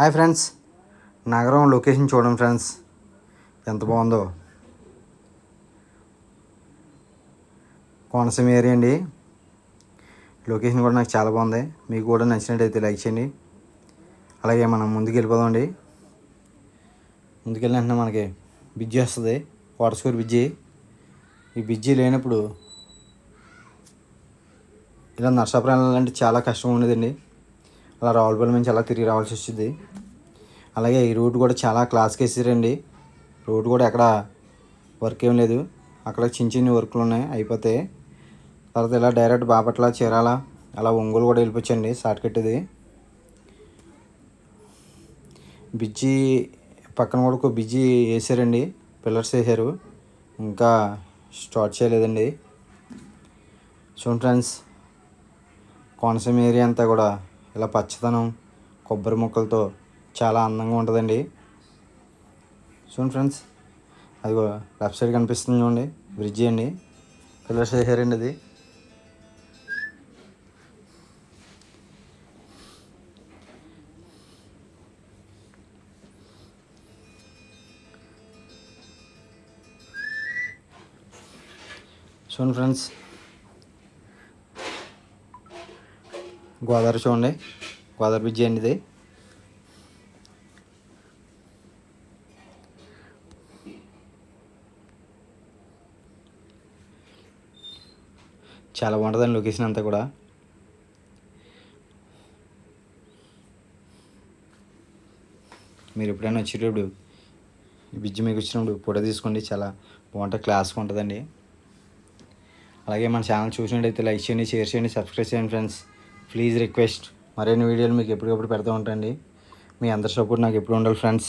Hi friends. నగరం location చూడండి friends. ఎంత బాగుందో. కోనసీమ ఏరియా అండి. లొకేషన్ కూడా నాకు చాలా బాగుంది. మీకు కూడా నచ్చినట్టయితే లైక్ చేయండి. అలాగే మనం ముందుకు వెళ్ళిపోదామండి ముందుకెళ్ళిన వెంటనే మనకి బిజ్జి వస్తుంది. వాటర్ బిజ్జి బ్రిడ్జి. ఈ బ్రిడ్జి లేనప్పుడు ఇలా నర్సాపురం వెళ్ళాలంటే చాలా కష్టం ఉండేదండి. అలా రావులపల్లి నుంచి అలా తిరిగి రావాల్సి వచ్చింది. అలాగే ఈ రూట్ కూడా చాలా క్లాస్కి వేసారండి. రోడ్ కూడా ఎక్కడ వర్క్ ఏం లేదు. అక్కడ చిన్న చిన్న వర్క్లు ఉన్నాయి. అయిపోతాయి తర్వాత ఇలా డైరెక్ట్ బాపట్ల చీరాల అలా ఒంగోలు కూడా వెళ్ళిపోవచ్చండి షార్ట్కట్ ఇది బిజ్జి పక్కన కూడా ఒక బిజ్జి వేసారండి. పిల్లర్స్ వేసారు. ఇంకా స్టార్ట్ చేయలేదండి. చూడండి ఫ్రెండ్స్ కోనసీమ ఏరియా అంతా కూడా ఇలా పచ్చదనం కొబ్బరి మొక్కలతో చాలా అందంగా ఉంటుందండి. చూడండి ఫ్రెండ్స్ అది లెఫ్ట్ సైడ్ కనిపిస్తుంది చూడండి బ్రిడ్జి అండి. పిల్లర్స్ వేసారండి అది చూడండి ఫ్రెండ్స్ గోదావరి చూడండి గోదావరి బ్రిడ్జి అండి ఇది. చాలా బాగుంటుందండి లొకేషన్ అంతా కూడా. మీరు ఎప్పుడైనా వచ్చేటప్పుడు ఈ బ్రిడ్జి మీకు వచ్చినప్పుడు ఫోటో తీసుకోండి. చాలా బాగుంటుంది క్లాస్గా ఉంటుందండి. అలాగే మన ఛానల్ చూసినట్టయితే లైక్ చేయండి షేర్ చేయండి సబ్స్క్రైబ్ చేయండి ఫ్రెండ్స్. ప్లీజ్ రిక్వెస్ట్ మరిన్ని వీడియోలు మీకు ఎప్పటికప్పుడు పెడతా ఉంటాండి. మీ అందరి సపోర్ట్ నాకు ఎప్పుడు ఉండాలి ఫ్రెండ్స్.